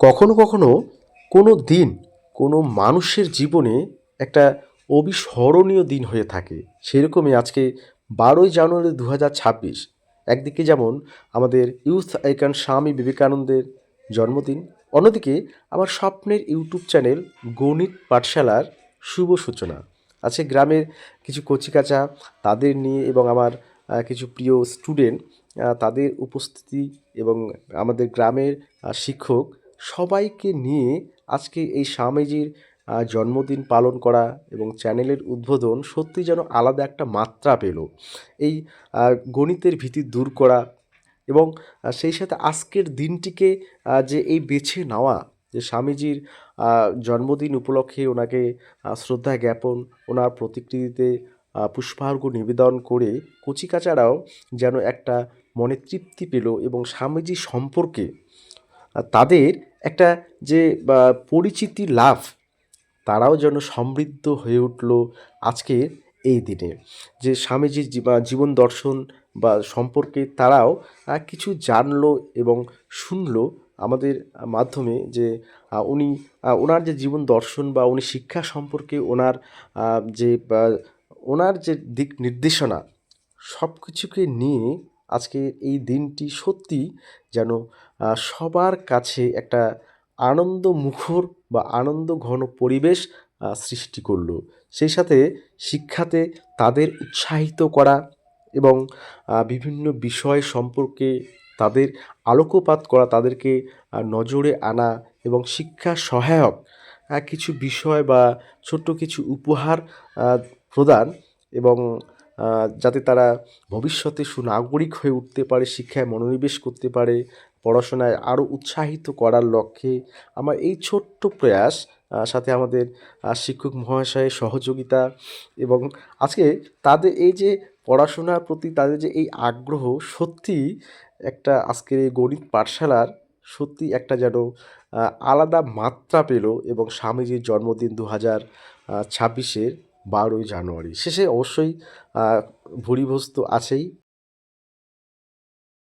কখনো কখনো কোনো দিন কোনো মানুষের জীবনে একটা অবিস্মরণীয় দিন হয়ে থাকে। সেরকমই আজকে বারোই জানুয়ারি দু হাজার ছাব্বিশ, একদিকে যেমন আমাদের ইউথ আইকন স্বামী বিবেকানন্দের জন্মদিন, অন্যদিকে আমার স্বপ্নের ইউটিউব চ্যানেল গণিত পাঠশালার শুভ সূচনা। আছে গ্রামের কিছু কচিকাচা তাদের নিয়ে এবং আমার কিছু প্রিয় স্টুডেন্ট তাদের উপস্থিতি এবং আমাদের গ্রামের শিক্ষক সবাইকে নিয়ে আজকে এই স্বামীজির জন্মদিন পালন করা এবং চ্যানেলের উদ্বোধন সত্যি যেন আলাদা একটা মাত্রা পেল। এই গণিতের ভীতি দূর করা এবং সেই সাথে আজকের দিনটিকে যে এই বেছে নেওয়া যে স্বামীজির জন্মদিন উপলক্ষে ওনাকে শ্রদ্ধা জ্ঞাপন ওনার প্রতিকৃতিতে আহ, পুষ্পার্ঘ্য নিবেদন করে কচিকাচারাও যেন একটা মনে তৃপ্তি পেল এবং স্বামীজি সম্পর্কে তাদের একটা যে পরিচিতি লাভ, তারাও যেন সমৃদ্ধ হয়ে উঠল আজকের এই দিনে। যে স্বামীজির জীবা- জীবন দর্শন বা, সম্পর্কে তারাও কিছু জানলো এবং শুনলো আমাদের মাধ্যমে যে উনি ওনার যে জীবন দর্শন বা, উনি শিক্ষা সম্পর্কে ওনার যে ওনার যে দিক নির্দেশনা সব কিছুকে নিয়ে আজকে এই দিনটি সত্যি যেন সবার কাছে একটা আনন্দ মুখর বা আনন্দ ঘন পরিবেশ সৃষ্টি করল। সেই সাথে শিক্ষাতে তাদের উৎসাহিত করা এবং বিভিন্ন বিষয় সম্পর্কে তাদের আলোকপাত করা, তাদেরকে নজরে আনা এবং শিক্ষা সহায়ক কিছু বিষয় বা ছোট্ট কিছু উপহার প্রদান এবং যাতে তারা ভবিষ্যতে সুনাগরিক হয়ে উঠতে পারে, শিক্ষায় মনোনিবেশ করতে পারে, পড়াশোনায় আরও উৎসাহিত করার লক্ষ্যে। আমার এই ছোট্ট প্রয়াস সাথে আমাদের শিক্ষক মহাশয়ের সহযোগিতা এবং আজকে তাদের এই যে পড়াশোনার প্রতি তাদের যে এই আগ্রহ, সত্যি একটা আজকের এই গণিত পাঠশালার সত্যি একটা যেন আলাদা মাত্রা পেল এবং স্বামীজির জন্মদিন দু হাজার ছাব্বিশের বারোই জানুয়ারি। শেষে অবশ্যই ভুরিভোজ তো আছেই।